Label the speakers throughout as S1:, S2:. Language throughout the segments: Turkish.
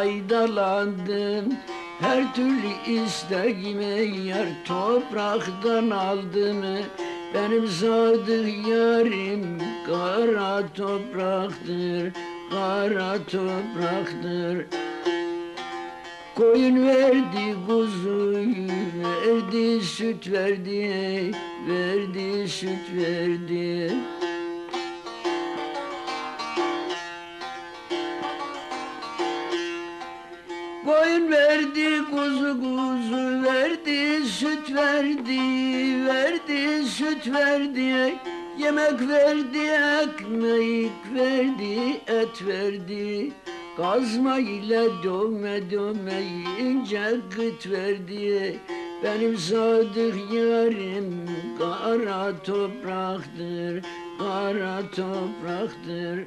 S1: faydalandım. Her türlü isteğimi yar topraktan aldım. Benim sadık yarim kara topraktır Kara topraktır. Koyun verdi kuzuyu, verdi süt verdi, verdi süt verdi. Süt verdi verdi süt verdi yemek verdi ekmek verdi et verdi. Kazma ile dövme dövme ince gıt verdi. Benim sadık yarim kara topraktır Kara topraktır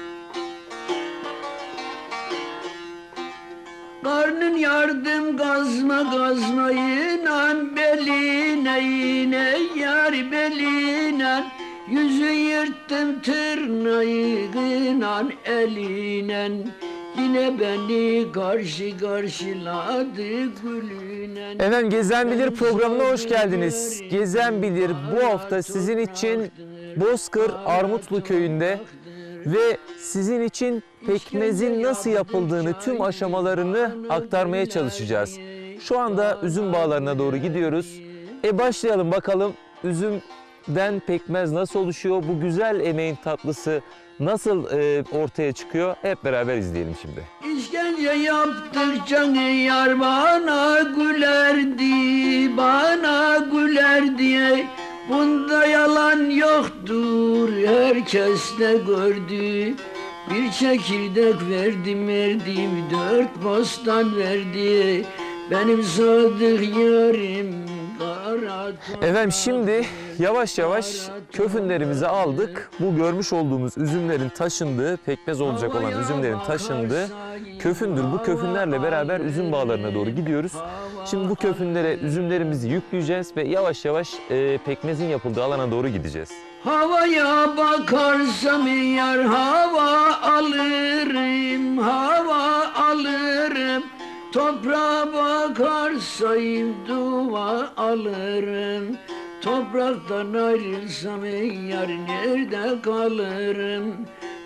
S1: Karnın yardım kazma kazmayı inan beline in Ey yar beline Yüzü yırttım tırnağı inan eline Yine beni karşı karşıladı gülünen.
S2: Efendim Gezen Bilir programına hoş geldiniz. Gezen Bilir bu hafta sizin için Bozkır Armutlu köyünde ve sizin için pekmezin nasıl yapıldığını tüm aşamalarını aktarmaya çalışacağız. Şu anda üzüm bağlarına doğru gidiyoruz. E başlayalım bakalım üzümden pekmez nasıl oluşuyor? Bu güzel emeğin tatlısı nasıl e, ortaya çıkıyor? Hep beraber izleyelim şimdi.
S1: İşkence yaptıkça yar bana gülerdi, bana gülerdi. Bunda yalan yoktur, herkes de gördü. Bir çekirdek verdim verdim, dört bostan verdi. Benim sadık yarim
S2: Efendim şimdi yavaş yavaş köfünlerimizi aldık. Bu görmüş olduğumuz üzümlerin taşındığı, pekmez olacak olan üzümlerin taşındığı köfündür. Bu köfünlerle beraber üzüm bağlarına doğru gidiyoruz. Şimdi bu köfünlere üzümlerimizi yükleyeceğiz ve yavaş yavaş e, pekmezin yapıldığı alana doğru gideceğiz.
S1: Havaya bakarsam yar hava alırım, hava alırım. Toprağa bakarsayım dua alırım. Topraktan ayrılsam yar nerede kalırım?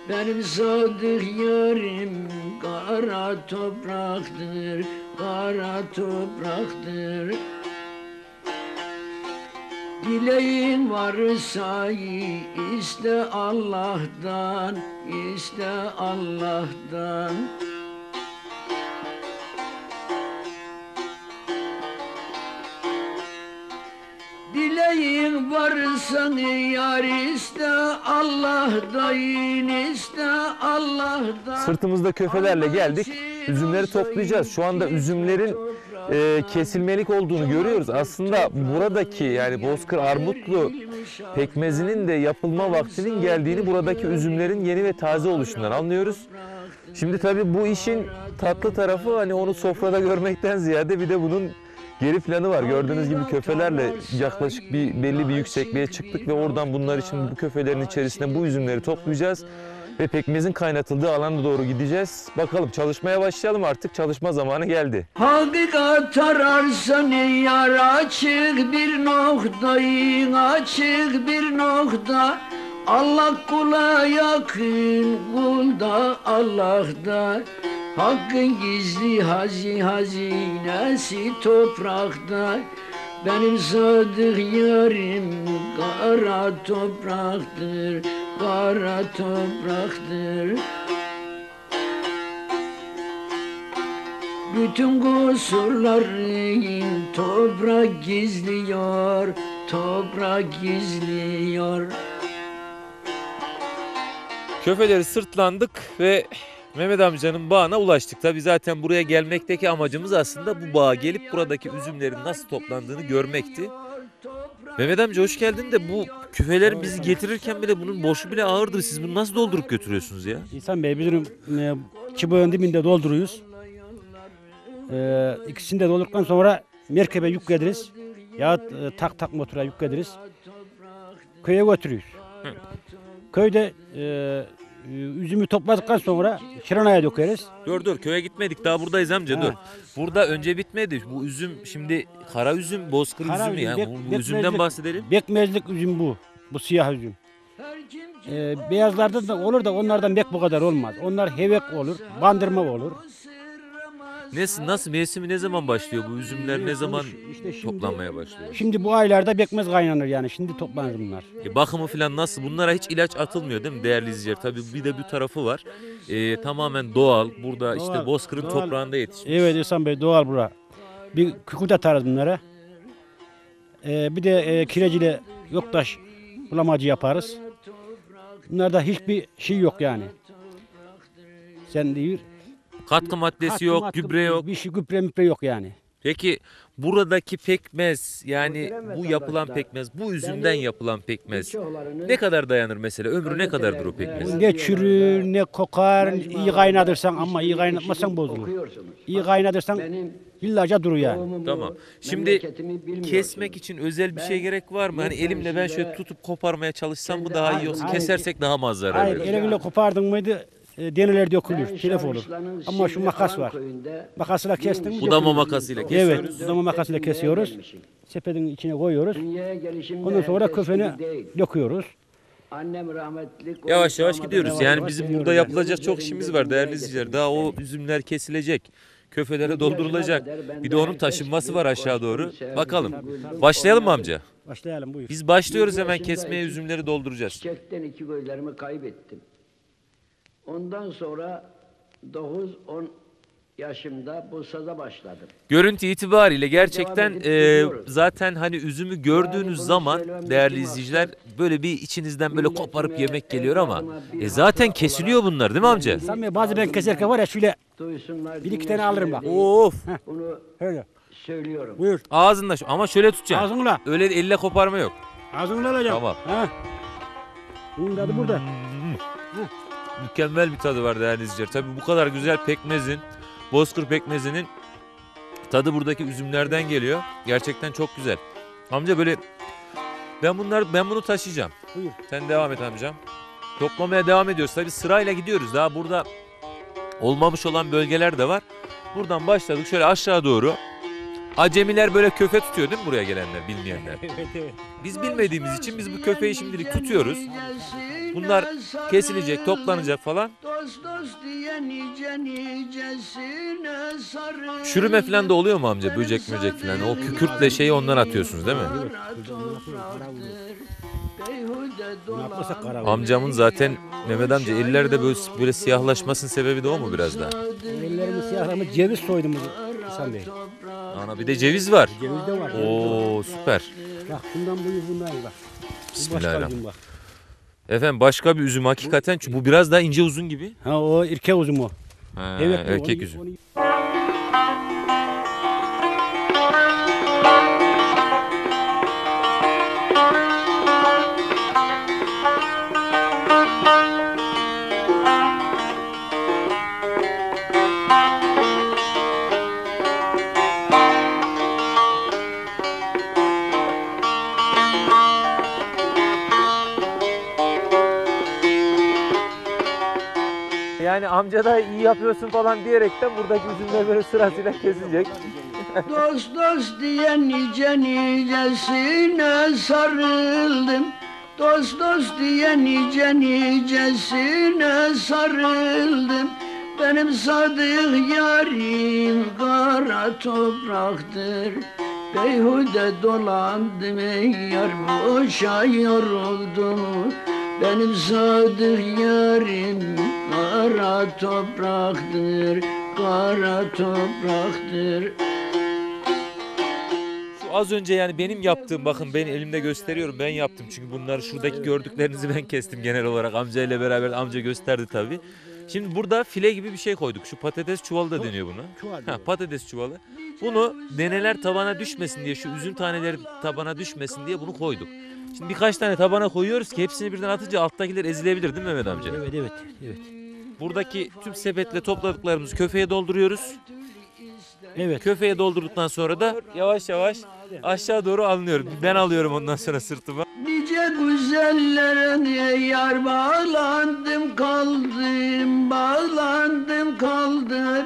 S1: Benim sadık yarim kara topraktır, kara topraktır. Dileğin varsa iste Allah'tan, iste Allah'tan. Dileğin varsa yar iste Allah'tan, iste Allah'tan.
S2: Sırtımızda köfelerle geldik. Üzümleri toplayacağız. Şu anda üzümlerin e, kesilmelik olduğunu görüyoruz. Aslında buradaki yani Bozkır Armutlu pekmezinin de yapılma vaktinin geldiğini buradaki üzümlerin yeni ve taze oluşundan anlıyoruz. Şimdi tabii bu işin tatlı tarafı hani onu sofrada görmekten ziyade bir de bunun geri planı var. Gördüğünüz gibi köfelerle yaklaşık bir belli bir yüksekliğe çıktık ve oradan bunlar için bu köfelerin içerisinde bu üzümleri toplayacağız ve pekmezin kaynatıldığı alana doğru gideceğiz. Bakalım çalışmaya başlayalım artık çalışma zamanı geldi.
S1: Hakikat ararsan yar açık bir noktayın açık bir nokta Allah kula yakın kulda Allah'ta Hakkın gizli hazi hazinesi toprakta Benim sadık yarim kara topraktır, kara topraktır. Bütün kusurların toprak gizliyor, toprak gizliyor.
S2: Köfeleri sırtlandık ve Mehmet amcanın bağına ulaştık. Tabi zaten buraya gelmekteki amacımız aslında bu bağa gelip buradaki üzümlerin nasıl toplandığını görmekti. Mehmet amca hoş geldin de bu küfelerin bizi getirirken bile bunun boşu bile ağırdır. Siz bunu nasıl doldurup götürüyorsunuz ya?
S3: İhsan Bey bizim e, çubuğun dibinde dolduruyoruz. E, ikisini de doldurduktan sonra merkebe yüklediriz. Ya e, tak tak motora yüklediriz. Köye götürüyoruz. Köyde e, e, üzümü topladıktan sonra şıranaya dökeriz.
S2: Dur dur köye gitmedik daha buradayız amca dur. Burada önce bitmedi. Bu üzüm şimdi kara üzüm, bozkır
S3: Kara
S2: üzümü
S3: üzüm,
S2: ya.
S3: bek-
S2: Bu, bu
S3: bekmezlik-
S2: üzümden bahsedelim.
S3: Bekmezlik üzüm bu. Bu siyah üzüm. E, beyazlarda da olur da onlardan bek bu kadar olmaz. Onlar hevek olur, bandırma olur.
S2: Nasıl, nasıl mevsimi ne zaman başlıyor bu üzümler ne zaman
S3: İşte şimdi-
S2: toplanmaya başlıyor?
S3: Şimdi bu aylarda bekmez kaynanır yani. Şimdi toplanır bunlar.
S2: E, bakımı falan nasıl? Bunlara hiç ilaç atılmıyor değil mi değerli izleyiciler? Tabii bir de bir tarafı var. E, tamamen doğal. Burada işte
S3: Doğal,
S2: bozkırın
S3: doğal.
S2: toprağında yetişmiş.
S3: Evet İhsan Bey doğal bura. Bir kükürt atarız bunlara. Ee, bir de e, kirecile yoktaş bulamacı yaparız. Bunlarda hiçbir şey yok yani. Sen değil.
S2: Katkı maddesi
S3: katkı
S2: yok,
S3: matkı,
S2: gübre yok.
S3: Bir şey gübre mübre yok yani.
S2: Peki buradaki pekmez yani bu yapılan pekmez, bu üzümden
S1: beni
S2: yapılan pekmez ne kadar dayanır mesela? Ömrü ne kadardır o pekmez?
S3: Ne çürür ne kokar iyi kaynatırsan ama iyi kaynatmazsan bozulur. İyi kaynatırsan
S1: Benim
S3: yıllarca durur yani.
S2: Tamam. Şimdi kesmek için özel bir şey
S1: Ben
S2: gerek var mı? Hani elimle ben şöyle tutup koparmaya çalışsam mı
S1: kendi
S2: daha iyi olsun? Kesersek daha mı az zarar
S3: Hayır
S2: verir?
S3: elinle kopardın mıydı e, deneler dökülür, telef olur. Ama şu makas var. Makasla kestin mi
S2: Budama
S3: dökülür.
S2: makasıyla
S3: Evet,
S2: kesiyoruz.
S3: budama makasıyla kesiyoruz. Sepetin içine koyuyoruz. Ondan sonra köfeni döküyoruz.
S1: Annem rahmetli.
S2: Yavaş yavaş gidiyoruz. Yani bizim burada
S3: yani.
S2: yapılacak çok işimiz var değerli izleyiciler. Daha o üzümler kesilecek. Köfelere doldurulacak. Bir de onun taşınması var aşağı doğru. Bakalım. Başlayalım mı amca?
S3: Başlayalım buyur.
S2: Biz başlıyoruz hemen kesmeye üzümleri dolduracağız.
S1: Çiçekten iki gözlerimi kaybettim. Ondan sonra 9-10 yaşımda bu saza başladım.
S2: Görüntü itibariyle gerçekten e, zaten hani üzümü gördüğünüz
S1: bunu
S2: zaman değerli izleyiciler böyle bir içinizden böyle koparıp yemek geliyor ama e, zaten kesiliyor
S1: olarak
S2: bunlar değil mi amca?
S3: Sen mi bazı ben keserken var ya şöyle. Bir iki tane alırım bak.
S2: Of
S1: Bunu
S3: öyle.
S1: söylüyorum.
S3: Buyur.
S2: ağzında şu- ama şöyle tutacaksın.
S3: Ağzınla.
S2: Öyle elle koparma yok.
S3: Ağzınla alacağım.
S2: Tamam.
S3: Ha. Bunun tadı burada.
S2: Mükemmel bir tadı var değerli izleyiciler. Tabii bu kadar güzel pekmezin, bozkır pekmezinin tadı buradaki üzümlerden geliyor. Gerçekten çok güzel. Amca böyle ben bunlar ben bunu taşıyacağım.
S3: Buyur.
S2: Sen devam et amcam. Toplamaya devam ediyoruz. Tabii sırayla gidiyoruz. Daha burada olmamış olan bölgeler de var. Buradan başladık şöyle aşağı doğru. Acemiler böyle köfe tutuyor değil mi buraya gelenler, bilmeyenler?
S3: Evet evet.
S2: Biz bilmediğimiz için biz bu köfeyi şimdilik tutuyoruz. Bunlar kesilecek, toplanacak falan. Çürüme falan da oluyor mu amca? Böcek möcek falan. O kükürtle şeyi ondan atıyorsunuz değil mi? Amcamın zaten Mehmet amca eller de böyle, böyle siyahlaşmasının sebebi de o mu biraz da?
S3: Ellerimi siyahlamış ceviz soydum İhsan Bey.
S2: Ana bir de ceviz var.
S3: Ceviz de var.
S2: Oo süper.
S3: Bak bundan buyur bundan bak.
S2: Bismillahirrahmanirrahim. Efendim başka bir üzüm hakikaten çünkü bu biraz daha ince uzun gibi.
S3: Ha o irke üzüm o.
S2: Ha,
S3: Evet,
S2: erkek üzüm. Yapıyorsun falan diyerekten buradaki üzümler böyle sırasıyla kesilecek.
S1: Dost dost diye nice nicesine sarıldım. Dost dost diye nice nicesine sarıldım. Benim sadık yarim kara topraktır. Beyhude dolandım ey yar boşa yoruldum Benim sadık yarim kara topraktır Kara topraktır
S2: Şu az önce yani benim yaptığım bakın ben elimde gösteriyorum ben yaptım. Çünkü bunları şuradaki gördüklerinizi ben kestim genel olarak. Amcayla beraber amca gösterdi tabii. Şimdi burada file gibi bir şey koyduk. Şu patates çuvalı da deniyor buna.
S3: Çuval
S2: Ha, patates çuvalı. Bunu deneler tabana düşmesin diye şu üzüm taneleri tabana düşmesin diye bunu koyduk. Şimdi birkaç tane tabana koyuyoruz ki hepsini birden atınca alttakiler ezilebilir değil mi Mehmet amca?
S3: Evet evet evet.
S2: Buradaki tüm sepetle topladıklarımızı köfeye dolduruyoruz.
S3: Evet.
S2: Köfeye doldurduktan sonra da yavaş yavaş aşağı doğru alınıyor. Ben alıyorum ondan sonra sırtıma.
S1: Nice güzellere niye yar bağlandım kaldım bağlandım kaldım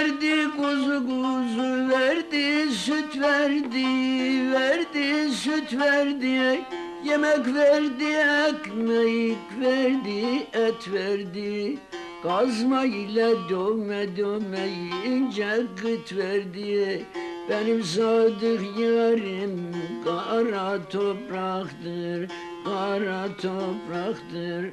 S1: Verdi kuzu kuzu verdi süt verdi verdi süt verdi yemek verdi ekmek verdi et verdi. Kazma ile dövme dövme ince gıt verdi. Benim sadık yarim kara topraktır Kara topraktır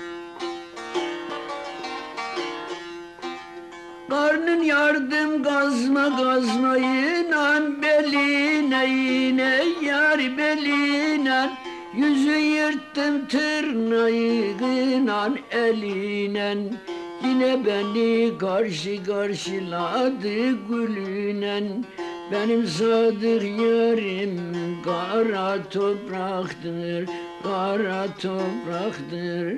S1: Karnın yardım kazma kazmayı inan beline in Ey yar beline. Yüzü yırttım tırnağı inan elinen Yine beni karşı karşıladı gülünen Benim sadık yarim kara topraktır Kara topraktır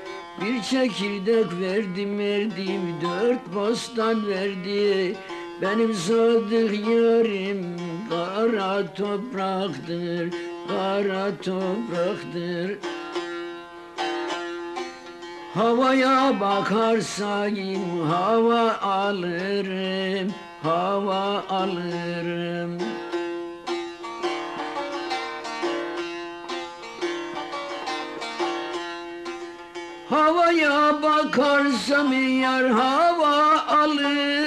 S1: Bir çekirdek verdim verdim, dört bostan verdi. Benim sadık yarim kara topraktır, kara topraktır. Havaya bakarsayım hava alırım, hava alırım. Havaya bakarsam yar hava alırım.